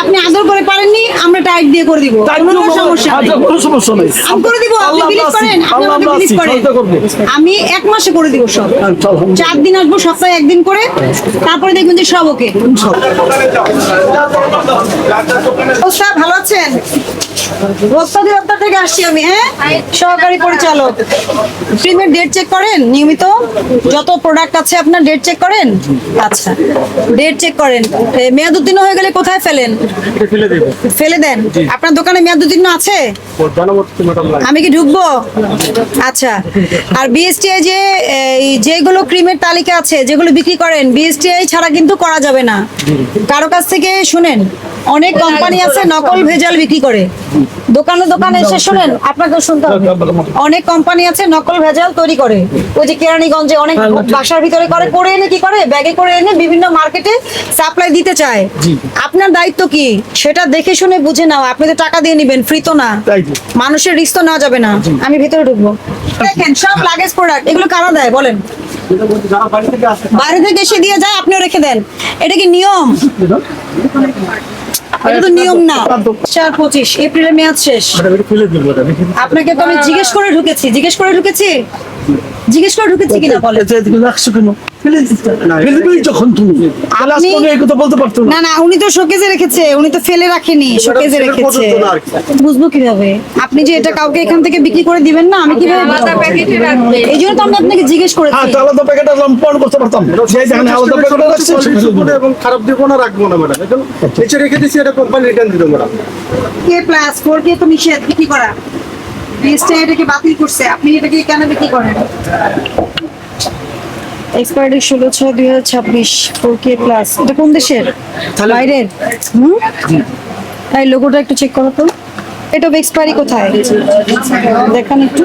আপনি আদর করে পারেননি আমরা টাইট দিয়ে করে দিব। তাই কোনো সমস্যা আচ্ছা, কোনো সমস্যা নেই। আমি করে দিব আপনি বিলিভ করেন আপনি আল্লাহ আমাকে বিলিভ করেন। আমি এক মাসে করে দিব সব। আচ্ছা, চার দিন আসব সপ্তাহে একদিন করে তারপরে দেখবেন যে সব ওকে। ভালো আছেন? অধিদপ্তর থেকে আসছি আমি হ্যাঁ? সহকারী পরিচালক। ক্রিমের ডেট চেক করেন? নিয়মিত? যত প্রোডাক্ট আছে আপনার ডেট চেক করেন? আচ্ছা। ডেট চেক করেন। মেয়াদ উত্তীর্ণ হয়ে গেলে কোথায় ফেলেন? ফেলে দেন। আপনার দোকানে মেয়াদ উত্তীর্ণ আছে? আমি কি ঢুকবো? আচ্ছা। আর বিএসটিআই যে এই যেগুলো ক্রিমের তালিকা আছে যেগুলো বিক্রি করেন বিএসটিআই ছাড়া কিন্তু করা যাবে না। কারও কাছ থেকে শুনেন। অনেক কোম্পানি আছে নকল ভেজাল বিক্রি করে। দোকানে দোকানে এসে শুনেন আপনাকে শুনতে হবে। অনেক কোম্পানি আছে নকল ভেজাল তৈরি করে। ওই যে কেরানীগঞ্জে অনেক বাসার ভিতরে করে করে এনে কি করে? ব্যাগে করে এনে বিভিন্ন মার্কেটে সাপ্লাই দিতে চায়। আপনার দায়িত্ব কি? সেটা দেখে শুনে বুঝে নাও। আপনি তো টাকা দিয়ে নিবেন ফ্রি তো না। মানুষের রিস্ক তো নেওয়া যাবে না। আমি ভিতরে ঢুকবো। দেখেন সব লাগেজ প্রোডাক্ট এগুলো কারা দেয়? বলেন। বাইরে থেকে এসে দিয়ে যায় আপনিও রেখে দেন। এটা কি নিয়ম? এটা তো নিয়ম না। চার পঁচিশ এপ্রিলের মেয়াদ শেষ। ম্যাডাম এটা ফেলে দেবো ম্যাডাম আপনাকে তো আমি জিজ্ঞেস করে ঢুকেছি। জিজ্ঞেস করে ঢুকেছি? জিজ্ঞেস করে ঢুকেছি কিনা বলেন। রাখছো কেন? ফেলে দিতে ফেলে দিবি যখন তুমি আপনি- কথা বলতে পারতো না। না না উনি তো শোকেজে রেখেছে। উনি তো ফেলে রাখেনি শোকেজে রেখেছে। বুঝব কীভাবে? আপনি যে এটা কাউকে এখান থেকে বিক্রি করে দিবেন না আমি কীভাবে আলাদা প্যাকেটে রাখবে। এই জন্য তো আমি আপনাকে জিজ্ঞেস করেছি। হ্যাঁ আলাদা প্যাকেট আসলাম করতে পারতাম। যে যেখানে আলাদা প্যাকেট রাখছে সেখানে দিব দিব। এবং খারাপ দিব না রাখব না ম্যাডাম। এখন নিচে রেখে দিচ্ছি এটা কোম্পানি রিটার্ন দিতে ম্যাডাম কে প্লাস ফোর কে তো নিষেধ বিক্রি করা? বিএসটা এটাকে বাতিল করছে আপনি এটাকে কেন বিক্রি করেন? এক্সপায়ারি ষোলো ছয় দুই হাজার ছাব্বিশ ফোর কে প্লাস এটা কোন দেশের? বাইরের? হুম? তাই লোগোটা একটু চেক করো তো। এটা এক্সপায়ারি কোথায়? দেখান একটু।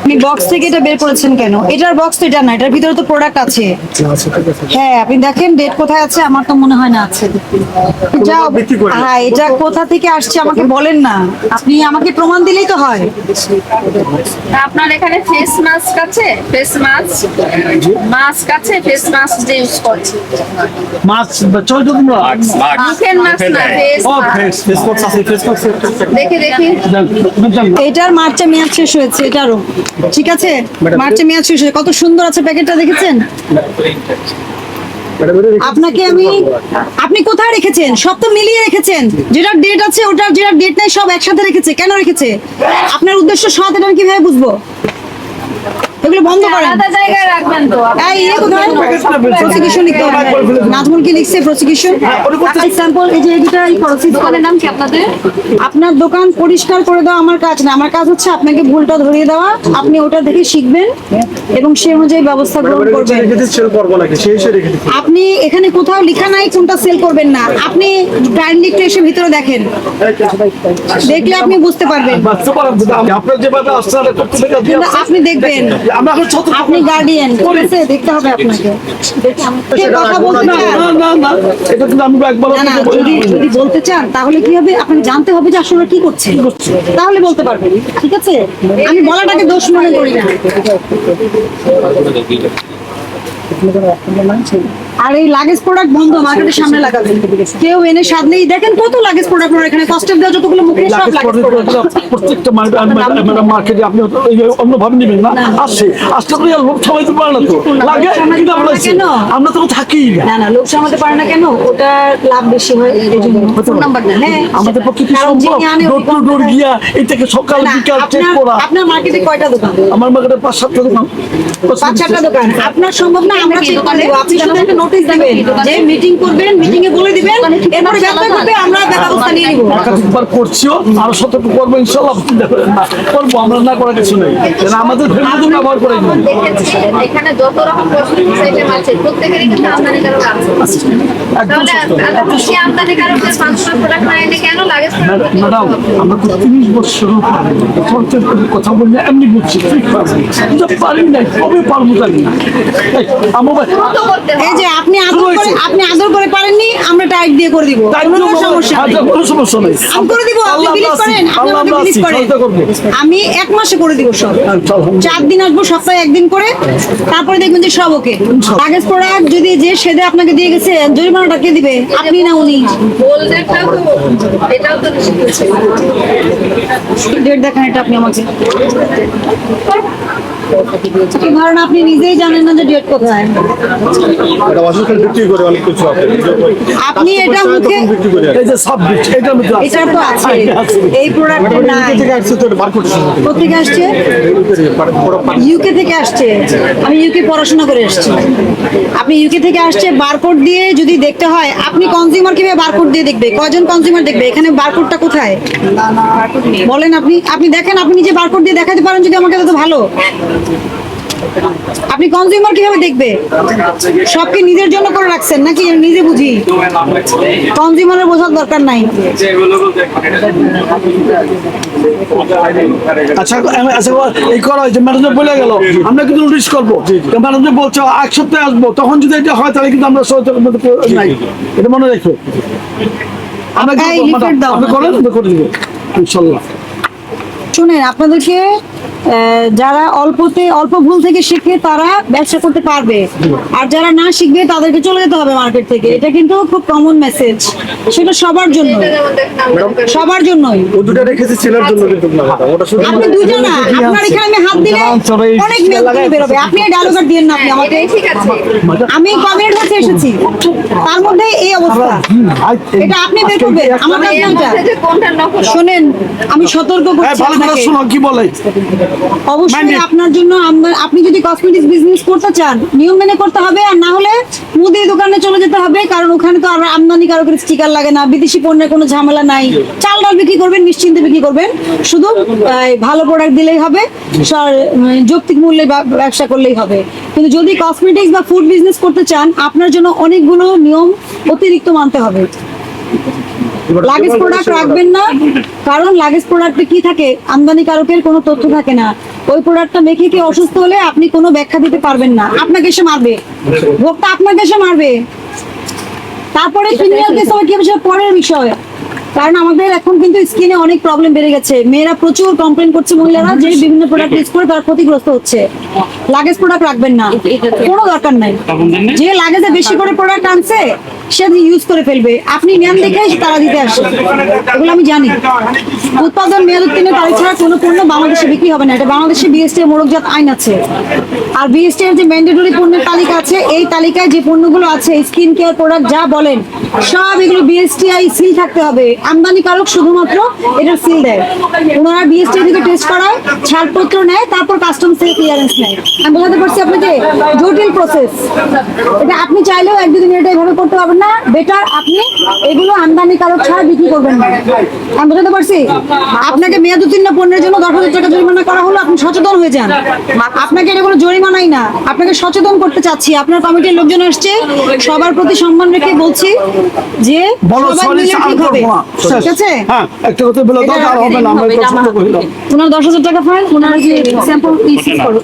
আপনি বক্স থেকে এটা বের করেছেন কেন? এটার বক্স তো এটা না এটার ভিতরে তো প্রোডাক্ট আছে। হ্যাঁ আপনি দেখেন ডেট কোথায় আছে আমার তো মনে হয় না আছে। যাও হ্যাঁ এটা কোথা থেকে আসছে আমাকে বলেন না। আপনি আমাকে প্রমাণ দিলেই তো হয়। তা আপনার এখানে ফেস মাস্ক আছে? ফেস মাস্ক মাস্ক আছে ফেস মাস্ক যে ইউজ করছে? মাছ চল তো তোমরা। মুখের মাস্ক না ফেস ও ফেস ফেসবক্স আছে ফেসবক্স দেখে দেখি। এটার মার্চে মেয়াদ শেষ হয়েছে এটারও ঠিক আছে? মার্চে মেয়াদ শেষ হয়েছে। কত সুন্দর আছে প্যাকেটটা দেখেছেন? আপনাকে আমি আপনি কোথায় রেখেছেন? সব তো মিলিয়ে রেখেছেন। যেটার ডেট আছে ওটার যেটার ডেট নেই সব একসাথে রেখেছে। কেন রেখেছে? আপনার উদ্দেশ্য সৎ এটা আমি কীভাবে বুঝব? এগুলো বন্ধ করেন। আলাদা জায়গায় রাখবেন তো। এই ইয়ে কোথায় প্রসিকিউশন লিখতে হবে। নাজমুল কি লিখছে? প্রসিকিউশন স্যাম্পল এই যে এটা এই দোকানের নাম কি আপনাদের? আপনার দোকান পরিষ্কার করে দেওয়া আমার কাজ না। আমার কাজ হচ্ছে আপনাকে ভুলটা ধরিয়ে দেওয়া। আপনি ওটা দেখে শিখবেন এবং সেই অনুযায়ী ব্যবস্থা গ্রহণ করবেন রেখে দিচ্ছি সেল করব নাকি? সেই হিসেবে রেখে দিচ্ছি। আপনি এখানে কোথাও লেখা নাই কোনটা সেল করবেন না। আপনি কাইন্ডলি একটু এসে ভিতরে দেখেন। দেখলে আপনি বুঝতে পারবেন। কিন্তু আপনি দেখবেন। আপনি গার্ডিয়ান ঠিক আছে? দেখতে হবে আপনাকে। কথা বলতে না না না এটা কিন্তু আমি একবার যদি যদি বলতে চান তাহলে কি হবে? আপনি জানতে হবে যে আসলে কি করছে। তাহলে বলতে পারবেন ঠিক আছে? আমি বলাটাকে দোষ মনে করি না। আর এই লাগেজ প্রোডাক্ট বন্ধ মার্কেটের সামনে লাগাবেন। কেউ এনে সাধলেই দেখেন কত লাগেজ প্রোডাক্ট এখানে কষ্টের দেওয়া যতগুলো মুখে সব লাগেজ প্রত্যেকটা মার্কেটে আপনি অন্যভাবে নেবেন না? আসলে তো লোক সবাইতে পারে না তো। লাগে কিন্তু আমরা কেন? আমরা তো থাকি না। না না লোক সামলাতে পারে না কেন? ওটা লাভ বেশি হয় এই জন্য। ফোন নাম্বার দেন হ্যাঁ। আমাদের পক্ষে কি সম্ভব? ডোর টু ডোর গিয়া এটাকে সকাল না, বিকাল চেক আপনার- করা। আপনার মার্কেটে কয়টা দোকান? আমার মার্কেটে পাঁচ সাতটা দোকান। পাঁচ চারটা দোকান। আপনার সম্ভব না আমরা চেক করে দেবো আপনি শুধু একটা নোটিশ দিবেন। যে মিটিং করবেন মিটিং এ বলে দিবেন এরপরে ব্যবস্থা করবে আমরা ব্যবস্থা নিয়ে নিব। একাধিকবার করছিও আরও সতর্ক করব করব আমরা না করার কিছু নেই। কারণ আমাদের ফ্যামিলি ব্যবহার করে এখন এখানে যত রকম আইটেম আছে প্রত্যেকেরই কিন্তু আমদানিকারক আছে। একদম তাহলে সত্য। এত বেশি পাঁচশো প্রোডাক্ট না এনে কেন লাগে ম্যাডাম আমরা তো তিরিশ বছর কথা বললে এমনি বুঝছি ঠিক পারব পারি নাই কবে পারব জানি না। এই, আমার ভাই করতে এই যে আপনি আদর করে আপনি আদর করে পারেননি? টাইট দিয়ে করে দিব। কোনো সমস্যা নেই। আচ্ছা, কোনো সমস্যা নেই। আমি করে দিব। আপনি বিলিভ করেন আপনি আমাকে বিলিভ করেন। আমি এক মাসে করে দিব সব। আচ্ছা, চার দিন আসব সপ্তাহে একদিন করে। তারপরে দেখবেন যে সব ওকে। লাগেজ প্রোডাক্ট যদি যে সেদে আপনাকে দিয়ে গেছে জরিমানাটা কে দিবে? আপনি না উনি? ডেট দেখান এটা আপনি আমাকে। আপনি আপনি নিজেই জানেন না যে ডেট কোথায়। আপনি এটা মুখে এই যে মধ্যে এটা তো আছে। এই প্রোডাক্টে নাই। থেকে আসছে তো বার করতে কোথেকে আসছে? ইউকে থেকে আসছে। আমি ইউকে পড়াশোনা করে এসেছি। আপনি ইউকে থেকে আসছে বারকোড দিয়ে যদি দেখতে হয় আপনি কনজিউমার কীভাবে বারকোড দিয়ে দেখবে? কয়জন কনজিউমার দেখবে? এখানে বারকোডটা কোথায়? বলেন আপনি আপনি দেখেন আপনি নিজে বারকোড দিয়ে দেখাতে পারেন যদি আমাকে তো ভালো। আপনি কনজিউমার কীভাবে দেখবে? সব কি নিজের জন্য করে রাখছেন নাকি নিজে বুঝি? কনজিউমারের বোঝার দরকার নাই। আচ্ছা আচ্ছা এই করা হয়েছে ম্যানেজার বলে গেল আমরা কিন্তু নোটিশ করব। ম্যানেজার বলছে এক সপ্তাহে আসব। তখন যদি এটা হয় তাহলে কিন্তু আমরা নাই। এটা মনে রেখো। আমরা করেন করে দিব ইনশাল্লাহ। শুনেন আপনাদেরকে যারা অল্পতে অল্প ভুল থেকে শিখে তারা ব্যবসা করতে পারবে। আর যারা না শিখবে তাদেরকে চলে যেতে হবে মার্কেট থেকে। এটা কিন্তু খুব কমন মেসেজ সেটা সবার জন্য। সবার জন্যই। ও দুটো রেখেছি ছেলের জন্য কিন্তু আপনি না। আপনার এখানে আমি হাত দিলে অনেক মেল করে বেরোবে। আপনি দিয়েন না আপনি আমাকে। ঠিক আছে। আমি কমেন্ট হচ্ছে এসেছি। তার মধ্যে এই অবস্থা। এটা আপনি বের করবেন। আমার কাছে শোনেন আমি সতর্ক করছি কি বলে? অবশ্যই আপনার জন্য আপনি যদি কসমেটিক্স বিজনেস করতে চান নিয়ম মেনে করতে হবে আর না হলে মুদির দোকানে চলে যেতে হবে কারণ ওখানে তো আর আমদানি কারকের স্টিকার লাগে না বিদেশি পণ্যের কোনো ঝামেলা নাই। চাল ডাল বিক্রি করবেন নিশ্চিন্তে বিক্রি করবেন। শুধু ভালো প্রোডাক্ট দিলেই হবে যৌক্তিক মূল্যে ব্যবসা করলেই হবে। কিন্তু যদি কসমেটিক্স বা ফুড বিজনেস করতে চান আপনার জন্য অনেকগুলো নিয়ম অতিরিক্ত মানতে হবে। লাগেজ প্রোডাক্ট রাখবেন না কারণ লাগেজ প্রোডাক্টে কি থাকে? আমদানিকারকের কোনো তথ্য থাকে না। ওই প্রোডাক্টটা মেখে কি অসুস্থ হলে আপনি কোনো ব্যাখ্যা দিতে পারবেন না। আপনাকে এসে মারবে। ভোক্তা আপনাকে এসে মারবে। তারপরে ক্রিমিনাল কেস হবে কি সেটা পরের বিষয়। কারণ আমাদের এখন কিন্তু স্কিনে অনেক প্রবলেম বেড়ে গেছে। মেয়েরা প্রচুর কমপ্লেন করছে মহিলারা যে বিভিন্ন প্রোডাক্ট ইউজ করে তারা ক্ষতিগ্রস্ত হচ্ছে। লাগেজ প্রোডাক্ট রাখবেন না। কোনো দরকার নাই। যে লাগেজে বেশি করে প্রোডাক্ট আনছে সে ইউজ করে ফেলবে। আপনি নেন দেখে তারা দিতে আসে। এগুলো আমি জানি। উৎপাদন মেয়াদ উত্তীর্ণ তারিখ ছাড়া কোনো পণ্য বাংলাদেশে বিক্রি হবে না। এটা বাংলাদেশে বিএসটি মোড়কজাত আইন আছে। আর বিএসটিএফ যে ম্যান্ডেটরি পণ্যের তালিকা আছে, এই তালিকায় যে পণ্যগুলো আছে স্কিন কেয়ার প্রোডাক্ট যা বলেন, সব এগুলো বিএসটিআই সিল থাকতে হবে। আমদানিকারক শুধুমাত্র এটার সিল দেয়। ওনারা বিএসটিআই থেকে টেস্ট করায়, ছাড়পত্র নেয়, তারপর কাস্টমস থেকে ক্লিয়ারেন্স নেয়। আমি বোঝাতে পারছি আপনাকে, জটিল প্রসেস এটা আপনি চাইলেও এক দুদিন এটা এভাবে করতে পারবেন না। বেটার আপনি এগুলো আমদানিকারক ছাড়া বিক্রি করবেন না। আমি বোঝাতে পারছি? আপনাকে মেয়াদ উত্তীর্ণ পণ্যের জন্য দশ হাজার টাকা জরিমানা করা হলো, আপনি সচেতন হয়ে যান। আপনাকে এটা কোনো জরিমানাই না। আপনাকে সচেতন করতে চাচ্ছি। আপনার কমিটির লোকজন আসছে সবার প্রতি সম্মান রেখে বলছি যে বলো সবাই মিলে ঠিক হবে ঠিক আছে? হ্যাঁ একটা কথা বলে দাও আর হবে না আমরা এটা কহিলাম ওনার দশ হাজার টাকা ফাইন ওনার যে স্যাম্পল ইসিস করো।